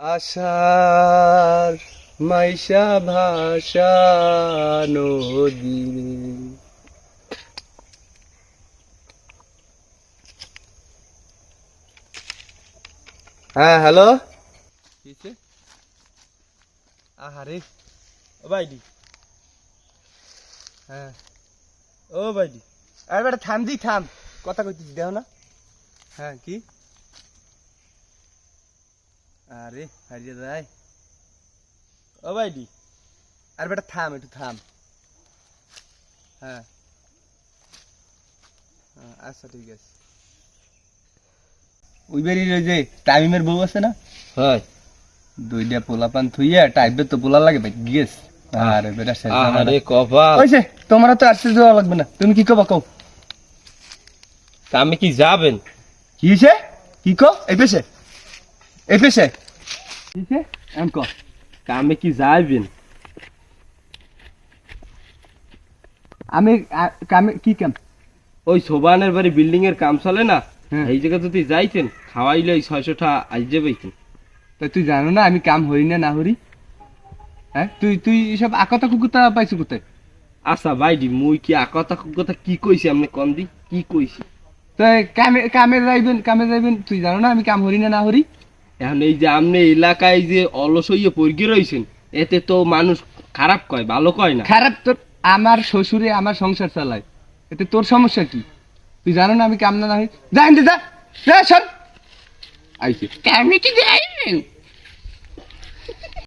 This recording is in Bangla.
আশার মাইশা ভাষা নদী। হ্যাঁ হ্যালো? আহারে। ও বাইডি হ্যাঁ। ও বাইডি আরে বেটা থাম দি থাম। কথা কইতেছি দেও না। হ্যাঁ কি? আরে হারিয়ে যায়। ও বাইডি আরে বেটা থাম একটু থাম। হ্যাঁ। হ্যাঁ, আচ্ছা ঠিক আছে। ওই বেরিয়ে ওই যে টাইমের বউ আছে না? হয়। দুইটা পোলা পান থুইয়া টাইপের তো পোলা লাগে ভাই গেস আরে বেটা আরে কপাল। ওইছে তোমার তো আসতে যাওয়া লাগবে না। তুমি কি কবা কও? কামে কি যাবেন? কি হইছে কি কো? এই পেছে এই পেছে কামে কি আমি কামে কি কাম? ওই সোবানের বাড়ি বিল্ডিং এর কাম চলে না? হ্যাঁ। এই জায়গা যদি যাইতেন খাওয়াইলে ওই আজ তা তুই জানো না আমি কাম হই না না হরি। হ্যাঁ তুই তুই সব আকতা কুকুতা পাইছো কোথায়? আচ্ছা বাইডি মুই কি আকতা কথা কি কইছি আপনি কন দি? কি কইছি? তো কামে কামে যাইবেন কামে যাইবেন তুই জানো না আমি কাম হরি না না হরি? এখন এই যে আপনি এলাকায় যে অলস হইয়ে পড়গে রয়েছেন এতে তো মানুষ খারাপ কয় ভালো কয় না? খারাপ তোর আমার শ্বশুরে আমার সংসার চালায়। এতে তোর সমস্যা কি? তুই জানো না আমি কামনা না না হই যাই হিন্দে যা সর আইছে কি যাইবেন